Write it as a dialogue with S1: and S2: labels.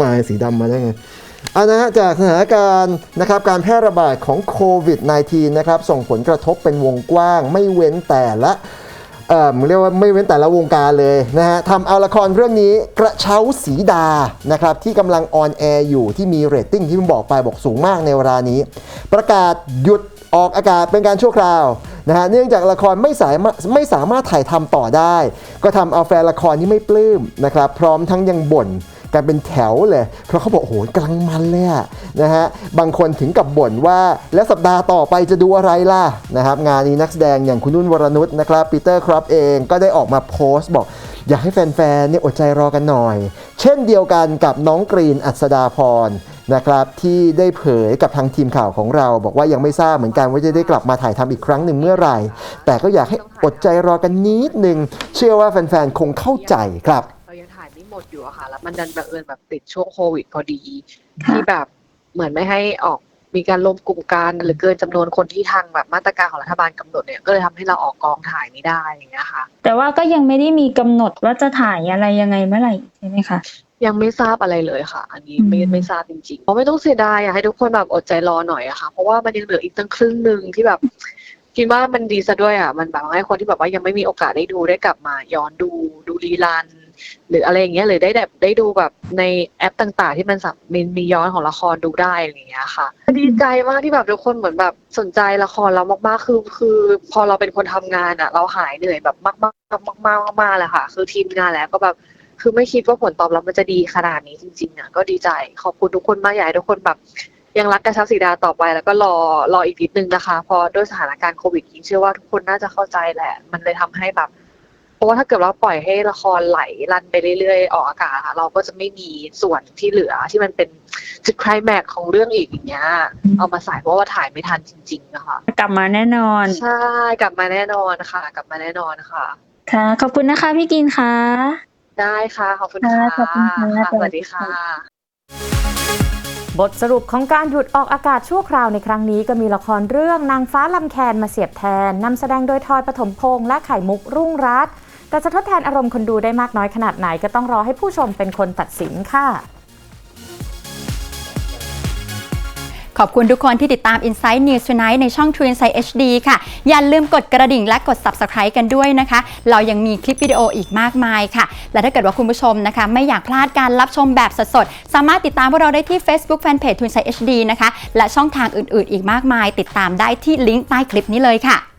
S1: มาสีดำมาได้ไงอานะฮะจากสถานการณ์นะครับการแพร่ระบาดของโควิด -19 นะครับส่งผลกระทบเป็นวงกว้าง ไม่เว้นแต่ละเอ่อเรียกว่าไม่เว้นแต่ละวงการเลยนะฮะทำเอาละครเรื่องนี้กระเช้าสีดานะครับที่กำลังออนแอร์อยู่ที่มีเรตติ้งที่ผมบอกไปบอกสูงมากในเวลานี้ ประกาศหยุด ออกอากาศเป็นการชั่วคราวนะฮะเนื่องจากละครไม่สามารถไม่สามารถถ่ายทำต่อได้ ก็ทำเอาแฟนละครที่ไม่ปลื้มนะครับพร้อมทั้งยังบ่นกันเป็นแถวเลย เพราะเขาบอกโอ้โหกำลังมันเลยนะฮะบางคนถึงกับบ่นว่าแล้วสัปดาห์ต่อไปจะดูอะไรล่ะนะครับงานนี้นักแสดงอย่างคุณนุ่นวรนุชนะครับปีเตอร์ครับเองก็ได้ออกมาโพสต์บอก อยากให้แฟนๆเนี่ยอดใจรอกันหน่อย เช่นเดียวกันกับน้องกรีนอัศดาพร นะครับที่ได้เผยกับทางทีมข่าวของเรา บอกว่ายังไม่ทราบเหมือนกันว่าจะได้กลับมาถ่ายทำอีกครั้งหนึ่งเมื่อไหร่ แต่ก็อยากให้อดใจรอกันนิดนึง เชื่อว่าแฟนๆ คงเข้าใจครับ
S2: เรายังถ่ายไม่หมดอยู่อะค่ะ แล้วมันดันบังเอิญแบบติดช่วงโควิดพอดี ที่แบบเหมือนไม่ให้ออกมีการรวมกลุ่มกันหรือเกินจำนวนคนที่ทางแบบมาตรการของรัฐบาลกำหนดเนี่ยก็เลยทำให้เราออกกองถ่ายไม่ได้อย่างเงี้ยค่ะ
S3: แต่ว่าก็ยังไม่ได้มีกำหนดว่าจะถ่ายอะไรยังไงเมื่อไหร่ใช่ไหมคะ
S2: ยังไม่ทราบอะไรเลยค่ะ อันนี้ไม่
S3: อืม
S2: ไม่ทราบจริงๆเพราะไม่ต้องเสียดายอยากให้ทุกคนแบบอดใจรอหน่อยอะค่ะ เพราะว่ามันยังเหลืออีกตั้งครึ่งหนึ่งที่แบบคิดว่ามันดีซะด้วยอะมันแบบให้คนที่แบบว่ายังไม่มีโอกาสได้ดูได้กลับมา ย้อนดูดูรีลัน หรืออะไรอย่างเงี้ยหรือได้แบบได้ดูแบบในแอปต่างๆ ที่มันสามมีมีย้อนของละครดูได้อะไรอย่างเงี้ยค่ะดีใจมากที่แบบทุกคนเหมือนแบบสนใจละครเรามากๆคือคือ พอเราเป็นคนทำงานอะเราหายเหนื่อยแบบมากๆมากๆมากๆเลยค่ะ คือทีมงานแล้วก็แบบ คือไม่คิดว่าผลตอบรับมันจะดีขนาดนี้จริงๆอะก็ดีใจขอบคุณทุกคนมากอยากให้ทุกคนแบบ ยังรักกระชับสีดาต่อไป แล้วก็รอรออีกนิดนึงนะคะเพอด้วยสถานการณ์โควิดยิงเชื่อว่าทุกคนน่าจะเข้าใจแหละ มันเลยทำให้แบบ เพราะว่าถ้าเกิดเราปล่อยให้ละครไหลรันไปเรื่อยๆ ออกอากาศค่ะเราก็จะไม่มีส่วนที่เหลือที่มันเป็นจุดไคลแม็กซ์ของเรื่องอีกอย่างเงี้ยเอามาใส่เพราะว่าถ่ายไม่ทันจริงๆนะคะ
S3: กลับมาแน่นอน
S2: ใช่กลับมาแน่นอนค่ะ กลับมาแน่นอนค่ะ
S3: ค่ะ ขอบคุณนะคะพี่กินค่ะ
S2: ได้ค่ะ ขอบคุณ
S3: ค่ะ
S2: ค่ะ
S3: ขอบคุณค่ะ
S2: ค่ะส
S3: สวั
S2: วั
S3: ส
S2: ส
S3: ดี
S2: ดี
S3: ค่ะ
S2: ค่ะ
S4: บทสรุปของการหยุดออกอากาศชั่วคราวในครั้งนี้ก็มีละครเรื่องนางฟ้าลำแคนมาเสียบแทนนำแสดงโดยทอยปฐมพงษ์และไข่มุกรุ่งรัตน์แต่จะทดแทนอารมณ์คนดูได้มากน้อยขนาดไหนก็ต้องรอให้ผู้ชมเป็นคนตัดสินค่ะ
S5: ขอบคุณทุกคนที่ติดตาม Inside News Tonight ในช่อง True Insight HD ค่ะ อย่าลืมกดกระดิ่งและกด Subscribe กันด้วยนะคะ เรายังมีคลิปวิดีโออีกมากมายค่ะ และถ้าเกิดว่าคุณผู้ชมนะคะ ไม่อยากพลาดการรับชมแบบสดๆ สามารถติดตามพวกเราได้ที่ Facebook Fanpage True Insight HD นะคะ และช่องทางอื่นๆ อีกมากมาย ติดตามได้ที่ลิงก์ใต้คลิปนี้เลยค่ะ